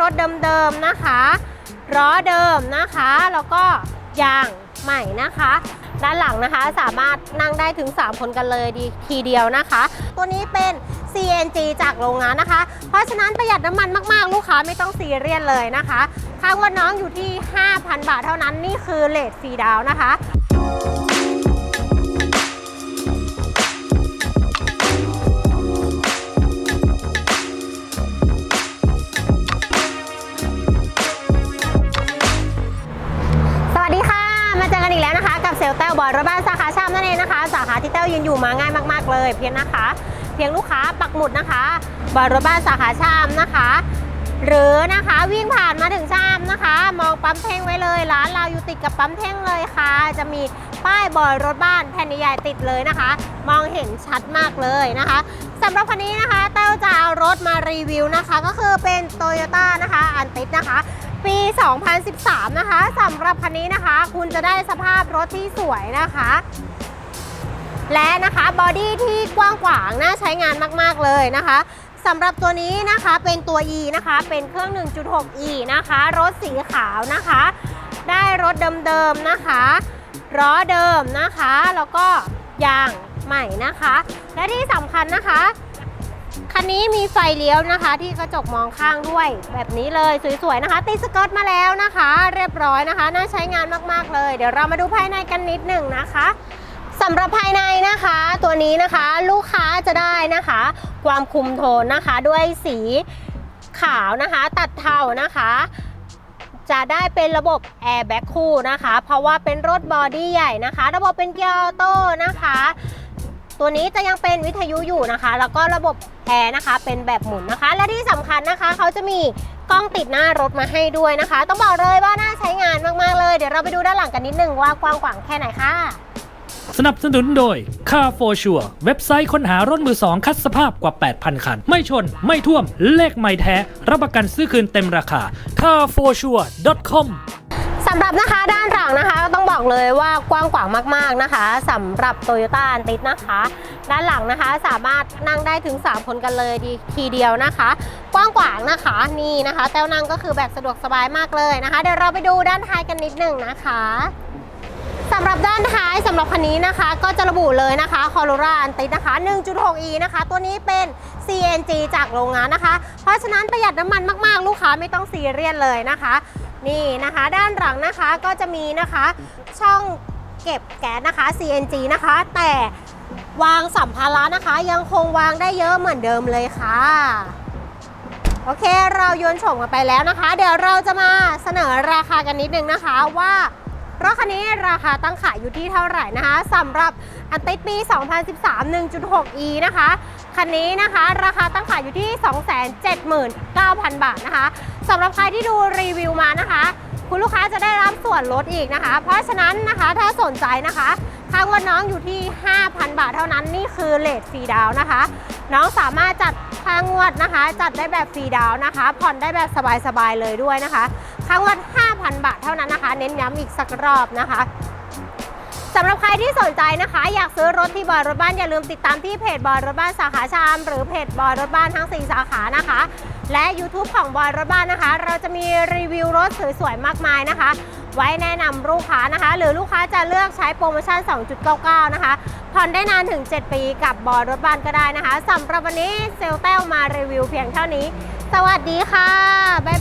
รถเดิมๆนะคะล้อเดิมนะคะ แล้วก็ยางใหม่นะคะ ด้านหลังนะคะสามารถนั่งได้ถึง 3 คนกันเลยดีทีเดียวนะคะ ตัวนี้เป็น CNG จากโรงงานนะคะ เพราะฉะนั้นประหยัดน้ำมันมากๆ ลูกค้าไม่ต้องซีเรียสเลยนะคะ ค่างว่าน้องอยู่ที่ 5,000 บาทเท่านั้นนี่คือเลทฟรีดาวนะคะ ล้วบเซลเตลบอยรถบ้านสาขาชามนั่นเองนะคะ สาขาที่เต้ลยืนอยู่มาง่ายมากๆเลย เพียงนะคะ เพียงลูกค้าปักหมุดนะคะบอยรถบ้านสาขาชามนะคะ หรือนะคะวิ่งผ่านมาถึงชามนะคะ มองปั๊มเท่งไว้เลยร้านเราอยู่ติดกับปั๊มเท่งเลยค่ะ จะมีป้ายบอยรถบ้านแผ่นใหญ่ติดเลยนะคะ มองเห็นชัดมากเลยนะคะสำหรับคันนี้นะคะ เต้าจะเอารถมารีวิวนะคะ ก็คือเป็น t o y ยต้นะคะอันติดนะคะ ปี 2013 นะคะสำหรับคันนี้นะคะ คุณจะได้สภาพรถที่สวยนะคะ และนะคะบอดี้ที่กว้างขวางน่าใช้งานมาก ๆ เลยนะคะสำหรับตัวนี้นะคะเป็นตัว E นะคะ เป็นเครื่อง 1.6 E นะคะ รถสีขาวนะคะ ได้รถเดิมๆนะคะล้อเดิมนะคะ แล้วก็ยางใหม่นะคะ และที่สำคัญนะคะ คันนี้มีไฟเลี้ยวนะคะ ที่กระจกมองข้างด้วย แบบนี้เลยสวยๆนะคะ ติดสกิร์ตมาแล้วนะคะ เรียบร้อยนะคะ น่าใช้งานมากๆเลย เดี๋ยวเรามาดูภายในกันนิดหนึ่งนะคะสำหรับภายในนะคะ ตัวนี้นะคะลูกค้าจะได้นะคะ ความคุมโทนนะคะ ด้วยสีขาวนะคะ ตัดเทานะคะ จะได้เป็นระบบแอร์แบ็คคู่นะคะ เพราะว่าเป็นรถบอดี้ใหญ่นะคะ ระบบเป็นเกียร์ออโต้นะคะ ตัวนี้จะยังเป็นวิทยุอยู่นะคะ แล้วก็ระบบแอร์นะคะเป็นแบบหมุนนะคะ และที่สำคัญนะคะเขาจะมีกล้องติดหน้ารถมาให้ด้วยนะคะ ต้องบอกเลยว่าน่าใช้งานมากๆเลย เดี๋ยวเราไปดูด้านหลังกันนิดนึงว่ากว้างขวางแค่ไหนค่ะสนับสนุนโดย Car for Sure เว็บไซต์ค้นหารถมือสองคัดสภาพกว่า 8,000 คัน ไม่ชน ไม่ท่วม เลขไม่แท้ รับประกันซื้อคืนเต็มราคา carforsure.com สำหรับนะคะด้าน บอกเลยว่ากว้างขวางมาก ๆนะคะสำหรับ t o y ยต้าอันติดนะคะ ด้านหลังนะคะสามารถนั่งได้ถึง 3 คนกันเลยดีทีเดียวนะคะ กว้างขวางนะคะนี่นะคะ แต้วนั่งก็คือแบบสะดวกสบายมากเลยนะคะ เดี๋ยวเราไปดูด้านท้ายกันนิดหนึ่งนะคะสำหรับด้านท้ายสำหรับคันนี้นะคะ ก็จะระบุเลยนะคะคอ r ราอันติดนะคะ 1.6e นะคะ ตัวนี้เป็น CNG จากโรงงานนะคะ เพราะฉะนั้นประหยัดน้ำมันมาก ๆ ลูกค้าไม่ต้องซีเรียสเลยนะคะ นี่นะคะด้านหลังนะคะก็จะมีนะคะช่องเก็บแก๊สนะคะ CNG นะคะ แต่วางสัมภาระนะคะ ยังคงวางได้เยอะเหมือนเดิมเลยค่ะ โอเคเราโยนโฉมกันไปแล้วนะคะ เดี๋ยวเราจะมาเสนอราคากันนิดนึงนะคะว่ารถคันนี้ราคาตั้งขายอยู่ที่เท่าไหร่นะคะสำหรับอันติดปี 2013 1.6e นะคะ คันนี้นะคะ ราคาตั้งขายอยู่ที่ 279,000 บาทนะคะ สำหรับใครที่ดูรีวิวมานะคะ คุณลูกค้าจะได้รับส่วนลดอีกนะคะ เพราะฉะนั้นนะคะถ้าสนใจนะคะค่างวดน้องอยู่ที่ 5,000 บาทเท่านั้นนี่คือเลทฟรีดาวนะคะ น้องสามารถจัดค่างวดนะคะ จัดได้แบบฟรีดาวน์นะคะ ผ่อนได้แบบสบายๆเลยด้วยนะคะค่างวด 5,000 บาทเท่านั้นนะคะ เน้นย้ำอีกสักรอบนะคะสำหรับใครที่สนใจนะคะ อยากซื้อรถที่บอยรถบ้านอย่าลืมติดตามที่เพจบอยรถบ้านสาขาชาม หรือเพจบอยรถบ้านทั้ง 4 สาขานะคะ และ YouTube ของบอยรถบ้านนะคะ เราจะมีรีวิวรถสวยๆมากมายนะคะ ไว้แนะนำลูกค้านะคะ หรือลูกค้าจะเลือกใช้โปรโมชั่น 2.99 นะคะผ่อนได้นานถึง 7 ปีกับบอยรถบ้านก็ได้นะคะสำหรับวันนี้เซลเต้ลมารีวิวเพียงเท่านี้ สวัสดีค่ะ บ๊าย